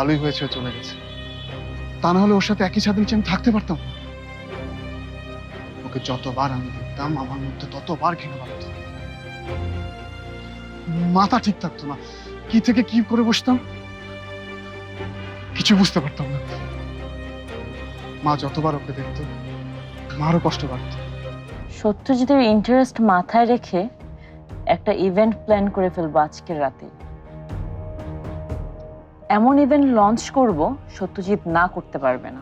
ভালোই হয়েছে চলে গেছে। তা না হলে ওর সাথে একই নিচে আমি থাকতে পারতাম? ওকে যতবার আমি দেখতাম, আমার মধ্যে ততবার ঘৃণা বাড়ত। মাথা ঠিক থাকতো না। কি থেকে কি করে বসতাম? কিছু বুঝতে পারতাম না। মা যতবার ওকে দেখতো, মারও কষ্ট বাড়ত। সত্যজিতের ইন্টারেস্ট মাথায় রেখে একটা ইভেন্ট প্ল্যান করে ফেলব আজকের রাতে। এমন ইভেন্ট লঞ্চ করব সত্যজিৎ না করতে পারবে না।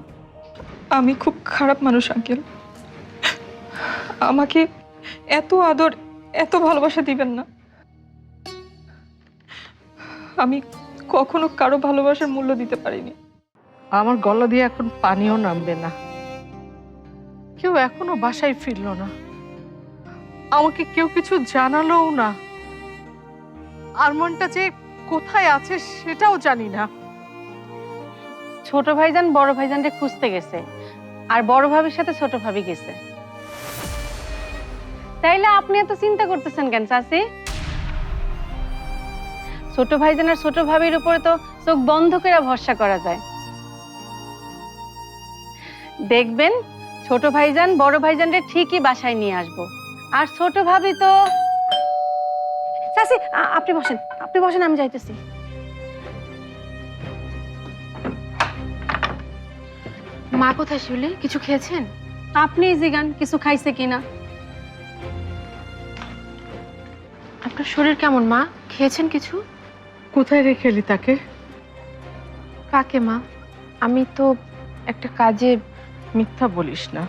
আমি খুব খারাপ মানুষ আঙ্কেল। আমাকে এত আদর এত ভালোবাসা দিবেন না। আমি কখনো কারও ভালোবাসার মূল্য দিতে পারিনি। আমার গলা দিয়ে এখন পানিও নামবে না। কেউ এখনও বাসায় ফিরল না। আমাকে কেউ কিছু জানালোও না। আরমানটা যে কোথায় আছে সেটাও জানি না। ছোট ভাইজান বড় ভাইজানকে খুঁজতে গেছে, আর বড় ভাবির সাথে ছোট ভাবি গেছে। তাইলে আপনি এত চিন্তা করতেছেন কেন, চাচি? ছোট ভাইজান আর ছোট ভাবির উপরে তো চোখ বন্ধ করে ভরসা করা যায়। দেখবেন, ছোট ভাইজান বড় ভাইজানরে ঠিকই বাসায় নিয়ে আসব, আর ছোট ভাবি তো চাচি আপনি বসেন। আপনি বসেন আমি যাইতেছি। মা কোথায় শিউলি? কিছু খেয়েছেন? আপনিই জিগান কিছু খাইছে কিনা? আপনার শরীর কেমন মা? খেয়েছেন কিছু? কোথায় রেখে এলি তাকে? কাকে মা? আমি তো একটা কাজে মিথ্যা বলিস না।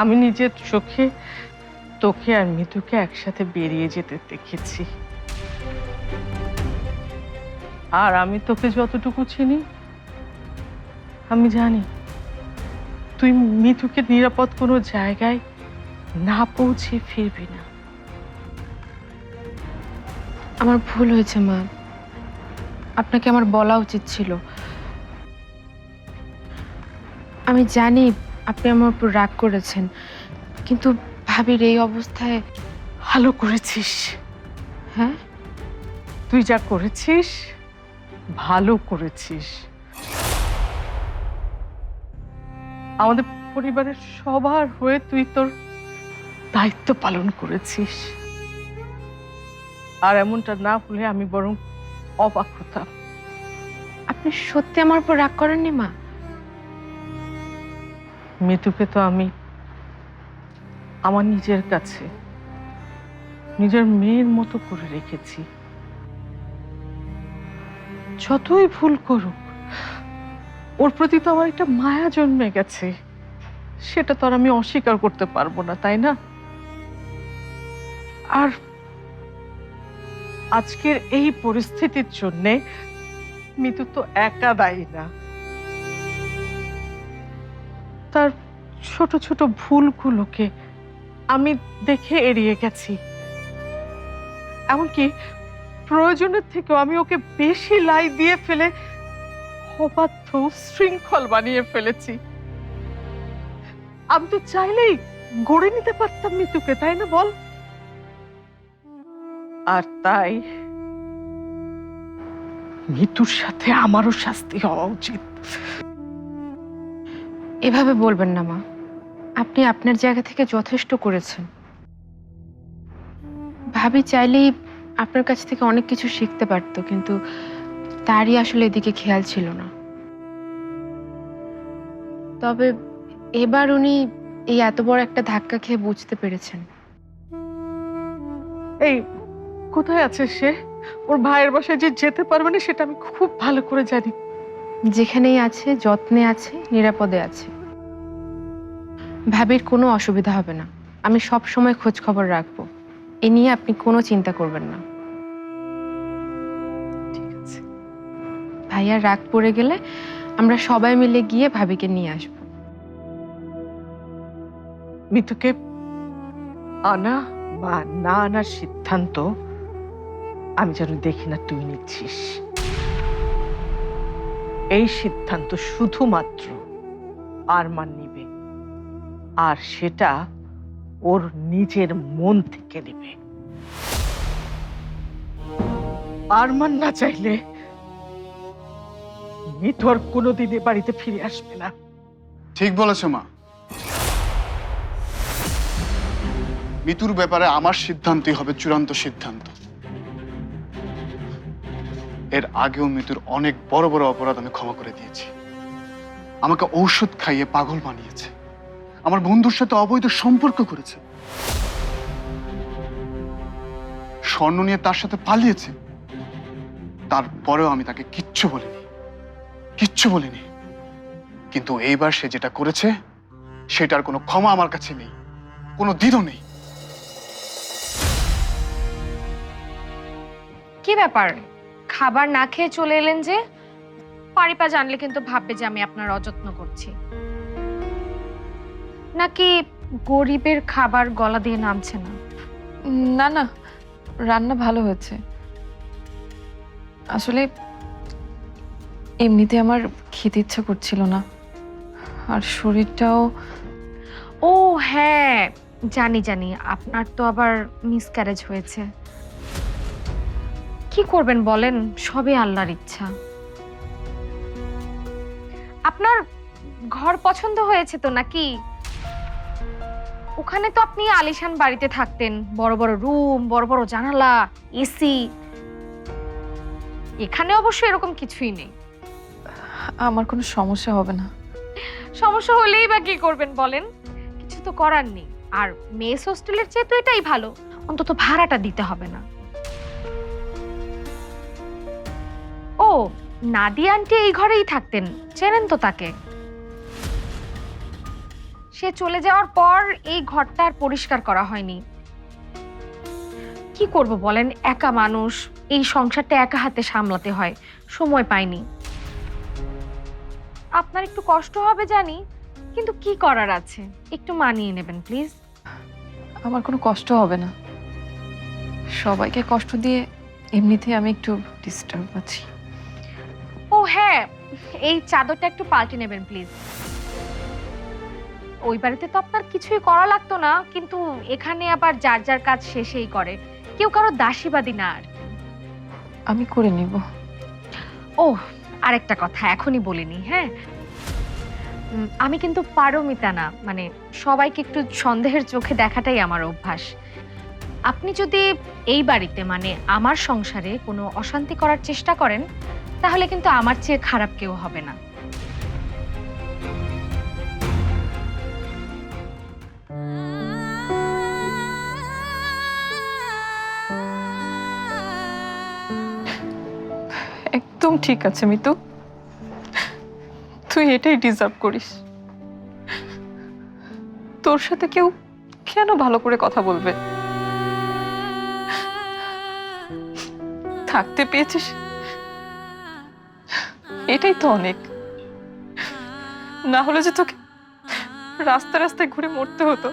আমি নিজের চোখে তোকে আর মিতুকে একসাথে বেরিয়ে যেতে দেখেছি। আর আমি তোকে যতটুকু চিনি, আমি জানি তুই মিতুকে নিরাপদ কোনো জায়গায় না পৌঁছে ফিরবি না। আমার ভুল হয়েছে, মা। আপনাকে আমার বলা উচিত ছিল। আমি জানি আপনি আমার উপর রাগ করেছেন, কিন্তু ভাবির এই অবস্থায় ভালো করেছিস। হ্যাঁ? তুই যা করেছিস ভালো করেছিস। আমাদের পরিবারের সবার হয়ে তুই তোর দায়িত্ব পালন করেছিস। আর এমনটা না হলে আমি বরং অবাক হতাম। আপনি সত্যি আমার উপর রাগ করেননি মা? মিতুকে তো আমি আমার নিজের কাছে, নিজের মেয়ের মতো করে রেখেছি। যতই ভুল করুক, ওর প্রতি তো আমার একটা মায়া জন্মে গেছে। সেটা তো আর আমি অস্বীকার করতে পারব না, তাই না? আর আজকের এই পরিস্থিতির জন্যে মিতু তো একা দায়ী না। তার ছোট ছোট ভুলগুলোকে আমি দেখে এড়িয়ে গেছি। এমনকি প্রয়োজনের থেকেও আমি ওকে বেশি লাই দিয়ে ফেলে অবাধ্য শৃঙ্খল বানিয়ে ফেলেছি। আমি তো চাইলেই গড়ে নিতে পারতাম মিতুকে, তাই না বল? আর তাই মিতুর সাথে আমারও শাস্তি হওয়া উচিত। এভাবে বলবেন না মা। আপনি আপনার জায়গা থেকে যথেষ্ট করেছেন। ভাবি চাইলেই আপনার কাছ থেকে অনেক কিছু শিখতে পারতো কিন্তু তারই আসলে এদিকে খেয়াল ছিল না। তবে এবার উনি এই এত বড় একটা ধাক্কা খেয়ে বুঝতে পেরেছেন। এই কোথায় আছে সে? ওর ভাইয়ের বাসায় যে যেতে পারবে না সেটা আমি খুব ভালো করে জানি। যেখানেই আছে যত্নে আছে নিরাপদে আছে। ভাবির কোনো অসুবিধা হবে না। আমি সব সময় খোঁজ খবর রাখব। এ নিয়ে আপনি কোনো চিন্তা করবেন না। ঠিক আছে। ভাইয়ার রাগ পড়ে গেলে আমরা সবাই মিলে গিয়ে ভাবিকে নিয়ে আসব। মিতুকে আনা বা না আনার সিদ্ধান্ত আমি যেন দেখি না তুই নিচ্ছিস। এই সিদ্ধান্ত শুধুমাত্র আরমান নিবে। আর সেটা ওর নিজের মন থেকে নেবে। আরমান না চাইলে মিতু আর কোনোদিন এ বাড়িতে ফিরে আসবে না। ঠিক বলেছ, মা। মিতুর ব্যাপারে আমার সিদ্ধান্তই হবে চূড়ান্ত সিদ্ধান্ত। এর আগেও মিতুর অনেক বড় বড় অপরাধ আমি ক্ষমা করে দিয়েছি। আমাকে ঔষধ খাইয়ে পাগল বানিয়েছে। আমার বন্ধুর সাথে অবৈধ সম্পর্ক করেছে। স্বর্ণ নিয়ে তার সাথে পালিয়েছে। তারপরেও আমি তাকে কিচ্ছু বলিনি। কিচ্ছু বলিনি। কিন্তু এইবার সে যেটা করেছে, সেটার কোনো ক্ষমা আমার কাছে নেই। কোনো দ্বিধা নেই। কি ব্যাপার? খাবার না খেয়ে চলে এলেন যে? পারিপা জানলে কিন্তু ভাববে যে আমি আপনার অযত্ন করছি। নাকি গরিবের খাবার গলা দিয়ে নামছে না? না না রান্না ভালো হয়েছে। আসলে এমনিতে আমার খেতে ইচ্ছা করছিল না আর শরীরটাও ও হ্যাঁ জানি জানি আপনার তো আবার মিসক্যারেজ হয়েছে। কি করবেন বলেন? সবই আল্লাহর ইচ্ছা। আপনার ঘর পছন্দ হয়েছে তো নাকি? ওখানে তো আপনি আলিশান বাড়িতে থাকতেন। বড় বড় রুম বড় বড় জানালা এসি। এখানে অবশ্য এরকম কিছুই নেই। আমার কোনো সমস্যা হবে না। সমস্যা হলেই বা কি করবেন বলেন? কিছু তো করার নেই। আর মেস হোস্টেলের চেয়ে তো এটাই ভালো। অন্তত ভাড়াটা দিতে হবে না। ও নাদিয়া আন্টি এই ঘরেই থাকতেন। চেনেন তো তাকে। সে চলে যাওয়ার পর এই ঘরটা আর পরিষ্কার করা হয়নি। কি করব বলেন? একা মানুষ এই সংসারটা একা হাতে সামলাতে হয় সময় পাইনি। আপনার একটু কষ্ট হবে জানি কিন্তু কি করার আছে? একটু মানিয়ে নেবেন প্লিজ। আমার কোনো কষ্ট হবে না। সবাইকে কষ্ট দিয়ে এমনিতেই আমি একটু ডিস্টার্ব আছি। ও হ্যাঁ এই চাদরটা একটু পাল্টে নেবেন প্লিজ। ওই বাড়িতে তো আপনার কিছুই করা লাগতো না কিন্তু এখানে আবার যার যার কাজ শেষেই করে। কেউ কারও দাসীবাদী না আর। আমি করে নেব। ও আরেকটা কথা এখনই বলিনি হ্যাঁ? উম, আমি কিন্তু পারমিতা না মানে সবাইকে একটু সন্দেহের চোখে দেখাটাই আমার অভ্যাস। আপনি যদি এই বাড়িতে মানে আমার সংসারে কোনো অশান্তি করার চেষ্টা করেন তাহলে কিন্তু আমার চেয়ে খারাপ কেউ হবে না। ঠিক আছে, মিতু। তুই এটাই ডিজার্ভ করিস। তোর সাথে কেউ কেন ভালো করে কথা বলবে? থাকতে পেয়েছিস? এটাই তো অনেক। না হলে যে তোকে রাস্তা রাস্তায় ঘুরে মরতে হতো।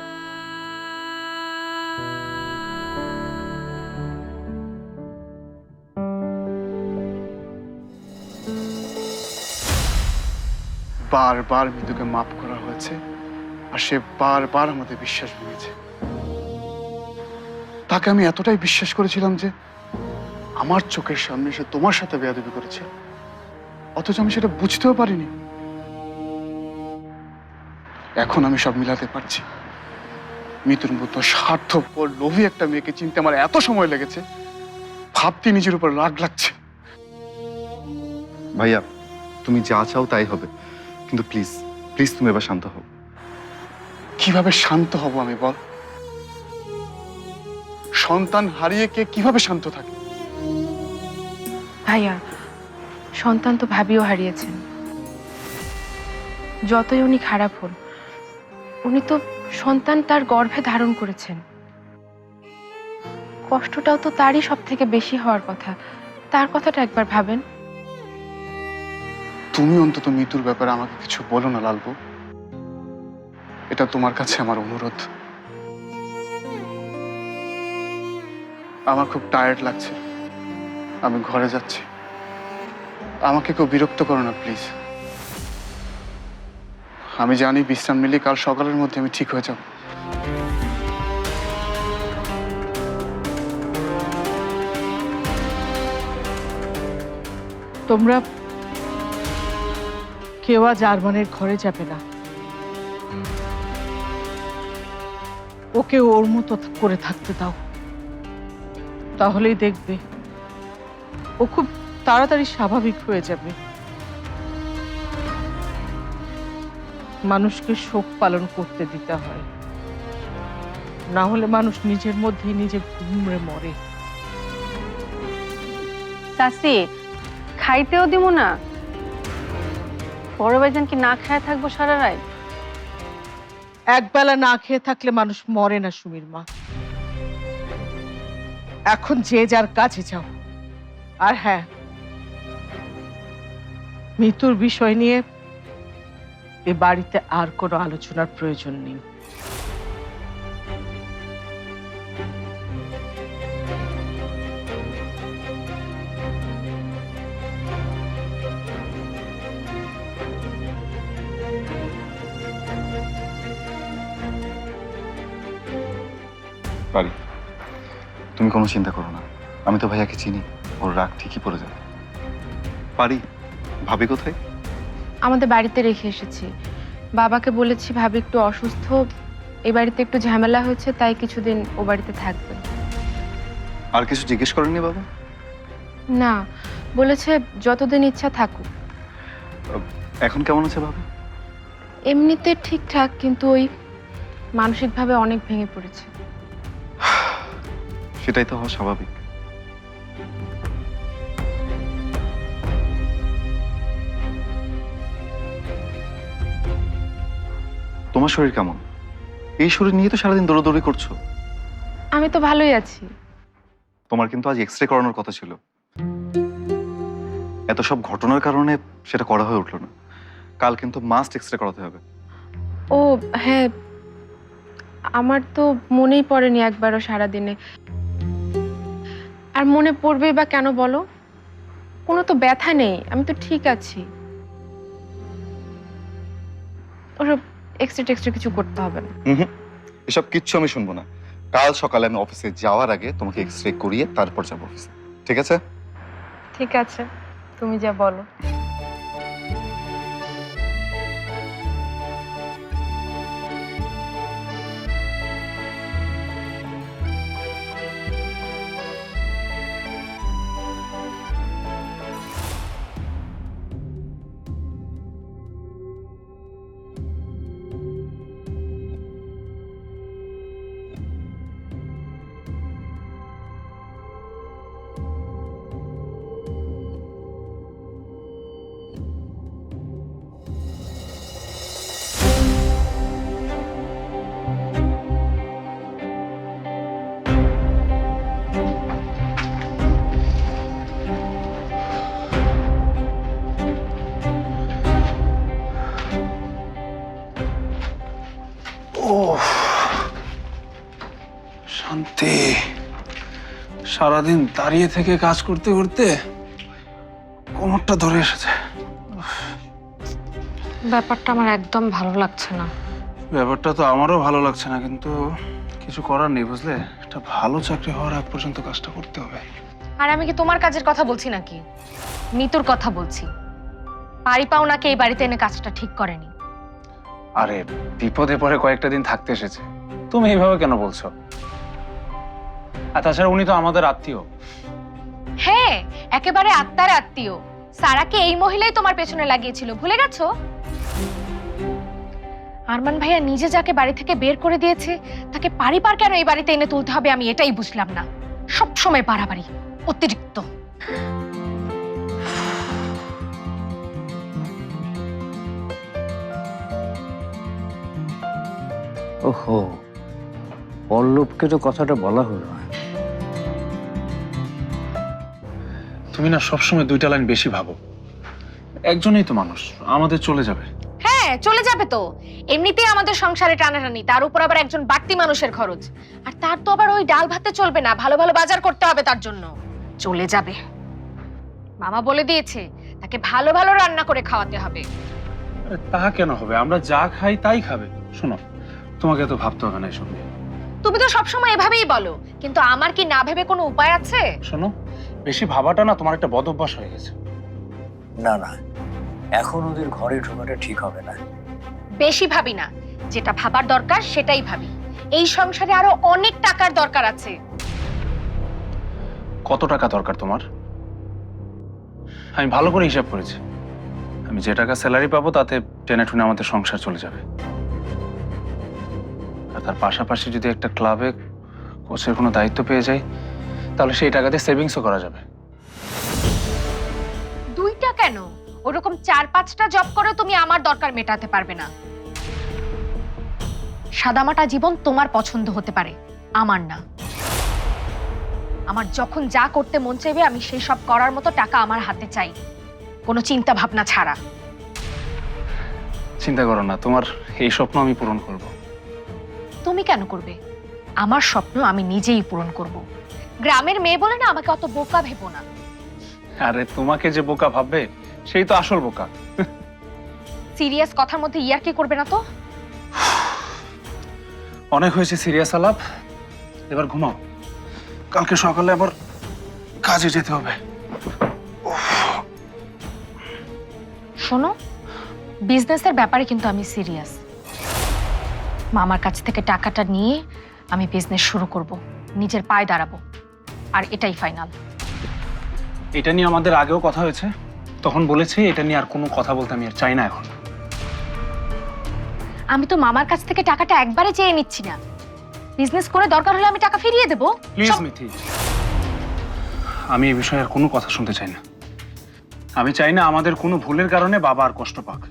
বারবার মৃদুকে মাফ করা হয়েছে, আর সে বারবার আমাদের বিশ্বাস ভেঙেছে তাকে আমি এতটাই বিশ্বাস করেছিলাম যে আমার চোখের সামনে সে তোমার সাথে বেয়াদবি করেছে। অথচ আমি সেটা বুঝতেও পারিনি। এখন আমি সব মিলাতে পারছি। মৃত্যুর মতো স্বার্থপর, লোভী একটা মেয়েকে চিনতে আমার এত সময় লেগেছে। ভাবতে নিজের উপর রাগ লাগছে। ভাইয়া, তুমি যা চাও তাই হবে। কিন্তু প্লিজ প্লিজ তুমি এবার শান্ত হও। কীভাবে শান্ত হব আমি বল? সন্তান হারিয়ে কে কীভাবে শান্ত থাকে? ভাইয়া, সন্তান তো ভাবিও হারিয়েছেন। যতই উনি খারাপ হন, উনি তো সন্তান তার গর্ভে ধারণ করেছেন। কষ্টটাও তো তারই সব থেকে বেশি হওয়ার কথা। তার কথাটা একবার ভাবেন। তুমি অন্তত মৃত্যুর ব্যাপারে আমাকে কিছু বলো না, লালবু। এটা তোমার কাছে আমার অনুরোধ। আমার খুব টায়ার্ড লাগছে। আমি ঘরে যাচ্ছি। আমাকে কেউ বিরক্ত করো না প্লিজ আমি জানি বিশ্রাম নিলে কাল সকালের মধ্যে আমি ঠিক হয়ে যাব। তোমরা কেউ আজ আরমানের ঘরে যাবে না। ওকে ওর মতো করে থাকতে দাও। তাহলেই দেখবে। ও খুব তাড়াতাড়ি স্বাভাবিক হয়ে যাবে। মানুষকে শোক পালন করতে দিতে হয়। না হলে মানুষ নিজের মধ্যেই নিজে ঘুমড়ে মরে। চাষি খাইতেও দিব না। বড় ভাইজান কি না খেয়ে থাকব সারা রাত? একবেলা না খেয়ে থাকলে মানুষ মরে না, সুমির মা। এখন যে যার কাছে যাও। আর হ্যাঁ মৃত্যুর বিষয় নিয়ে এ বাড়িতে আর কোনো আলোচনার প্রয়োজন নেই। পারি তুমি কোনো চিন্তা করো না। আমি তো ভাইয়াকে চিনি। ওর রাগ ঠিকই পড়ে যাবে। পারি। ভাবি কোথায়? আমাদের বাড়িতে রেখে এসেছি। বাবাকে বলেছি ভাবি একটু অসুস্থ। এই বাড়িতে একটু ঝামেলা হয়েছে তাই কিছুদিন ও বাড়িতে থাকবে। আর কিছু জিজ্ঞেস করেননি বাবা? না। বলেছে যতদিন ইচ্ছা থাকুক। এখন কেমন আছে বাবা এমনিতে ঠিকঠাক কিন্তু ওই মানসিকভাবে অনেক ভেঙে পড়েছে। সেটাই তো হওয়া স্বাভাবিক। তোমার শরীর কেমন? এই শরীর নিয়ে তো সারাদিন দৌড়াদৌড়ি করছ। আমি তো ভালোই আছি। তোমার কিন্তু আজ এক্স রে করানোর কথা ছিল। এত সব ঘটনার কারণে সেটা করা হয়ে উঠল না। কাল কিন্তু মাস্ট এক্স রে করাতে হবে। ও হ্যাঁ। আমার তো মনেই পড়েনি একবারও সারাদিনে। আর মনে পড়বে বা কেন বলো? কোনো তো ব্যথা নেই আমি তো ঠিক আছি। ওসব এক্সট্রা টেক্সট্রা কিছু করতে হবে না। হুম এসব কিচ্ছু আমি শুনব না। কাল সকালে আমি অফিসে যাওয়ার আগে তোমাকে এক্স রে করিয়ে তারপর যাব অফিসে ঠিক আছে? ঠিক আছে তুমি যা বলো। ও শান্তি। সারাদিন দাঁড়িয়ে থেকে কাজ করতে করতে কোমরটা ধরে এসেছে। ব্যাপারটা আমার একদম ভালো লাগছে না। ব্যাপারটা তো আমারও ভালো লাগছে না কিন্তু কিছু করার নেই বুঝলে? একটা ভালো চাকরি হওয়ার আগ পর্যন্ত কাজটা করতে হবে। আর আমি কি তোমার কাজের কথা বলছি নাকি? মিতুর কথা বলছি। পারি পাওনাকে এই বাড়িতে এনে কাজটা ঠিক করেনি। আরে, বিপদে পড়ে কয়েকটা দিন থাকতে এসেছে। তুমি এইভাবে কেন বলছো? আর তাছাড়া উনি তো আমাদের আত্মীয়। হ্যাঁ একেবারে আত্মার আত্মীয়। সারাকে এই মহিলাই তোমার পেছনে লাগিয়েছিল, ভুলে গেছো? আরমান ভাইয়া নিজে যাকে বাড়ি থেকে বের করে দিয়েছে, তাকে পারিবার কেন এই বাড়িতে এনে তুলতে হবে আমি এটাই বুঝলাম না। সব সময় বাড়াবাড়ি, অতিরিক্ত। ওহো পল্লবকে তো কথাটা বলা হলো। না। তুমি না সবসময় দুইটা লাইন বেশি ভাবো। একজনই তো মানুষ আমাদের চলে যাবে। হ্যাঁ চলে যাবে তো। এমনিতেই আমাদের সংসারে টানাটানি তার উপর আবার একজন বাড়তি মানুষের খরচ। আর তার তো আবার ওই ডাল ভাতে চলবে না ভালো ভালো বাজার করতে হবে তার জন্য। চলে যাবে। মামা বলে দিয়েছে তাকে ভালো ভালো রান্না করে খাওয়াতে হবে। তা কেন হবে? আমরা যা খাই তাই খাবে। শোনো তোমাকে তো ভাবতে হবে না এসব নিয়ে। তুমি তো সবসময় এভাবেই বলো কিন্তু আমার কি না ভেবে কোনো উপায় আছে? শোনো বেশি ভাবাটা না তোমার একটা বদ অভ্যাস হয়ে গেছে। না না এখন ওদের ঘরে ঢোকাটা ঠিক হবে না। বেশি ভাবি না যেটা ভাবার দরকার সেটাই ভাবি। এই সংসারে আরও অনেক টাকার দরকার আছে। কত টাকা দরকার তোমার? আমি ভালো করে হিসাব করেছি। আমি যে টাকা স্যালারি পাবো তাতে টেনে টুনে আমাদের সংসার চলে যাবে। তার পাশাপাশি যদি একটা ক্লাবে কোচের কোনো দায়িত্ব পেয়ে যাই তাহলে সেই টাকাতে সেভিংসও করা যাবে। দুইটা কেন? ওরকম চার পাঁচটা জব করে তুমি আমার দরকার মেটাতে পারবে না। সাদামাটা জীবন তোমার পছন্দ হতে পারে আমার না। আমার যখন যা করতে মন চাইবে আমি সেই সব করার মতো টাকা আমার হাতে চাই। কোনো চিন্তা ভাবনা ছাড়া। চিন্তা করো না তোমার এই স্বপ্ন আমি পূরণ করব। তুমি কেন করবে? আমার স্বপ্ন আমি নিজেই পূরণ করব। গ্রামের মেয়ে বলে না আমাকে অত বোকা ভেবো না। আরে তোমাকে যে বোকা ভাববে সেই তো আসল বোকা। সিরিয়াস কথার মধ্যে ইয়ার কি করবে না তো? অনেক হয়েছে সিরিয়াস আলাপ। এবার ঘুমাও। কালকে সকালে আবার কাজে যেতে হবে। শোনো বিজনেসের ব্যাপারে কিন্তু আমি সিরিয়াস মামার কাছ থেকে টাকাটা নিয়ে আমি বিজনেস শুরু করব। নিজের পায়ে দাঁড়াবো। আর এটাই ফাইনাল এটা নিয়ে আমাদের আগেও কথা হয়েছে। তখন বলেছি এটা নিয়ে আর কোনো কথা বলতে আমি আর চাই না এখন। আমি তো মামার কাছ থেকে টাকাটা একবারে চেয়ে নিচ্ছি না। বিজনেস করে দরকার হলে আমি টাকা ফিরিয়ে দেবো। প্লিজ মিথি। আমি এই বিষয়ে আর কোনো কথা শুনতে চাই না। আমি চাই না আমাদের কোনো ভুলের কারণে বাবা আর কষ্ট পাক।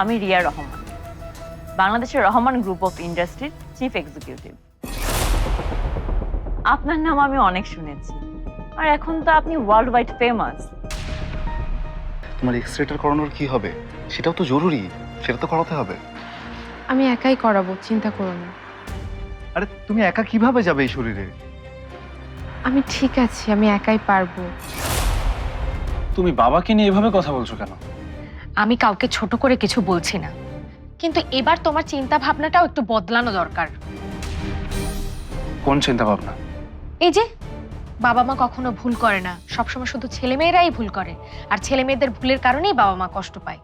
আমি রিয়া রহমান বাংলাদেশের রহমান গ্রুপ অফ ইন্ডাস্ট্রির চিফ এক্সিকিউটিভ। আপনার নাম আমি অনেক শুনেছি আর এখন তো আপনি ওয়ার্ল্ড ওয়াইড ফেমাস। তোমার এক্সরেটার করানোর কি হবে? সেটাও তো জরুরি সেটা তো করাতে হবে। আমি একাই করাবো চিন্তা করো না। আরে তুমি একা কীভাবে যাবে এই শরীরে? আমি ঠিক আছি আমি একাই পারব। তুমি বাবাকে নিয়ে এভাবে কথা বলছো কেন? আমি কাউকে ছোট করে কিছু বলছি না। কিন্তু এবার তোমার চিন্তা ভাবনাটাও একটু বদলানো দরকার। কোন চিন্তা ভাবনা এই যে বাবা মা কখনো ভুল করে না। সবসময় শুধু ছেলেমেয়েরাই ভুল করে। আর ছেলে মেয়েদের ভুলের কারণেই বাবা মা কষ্ট পায়।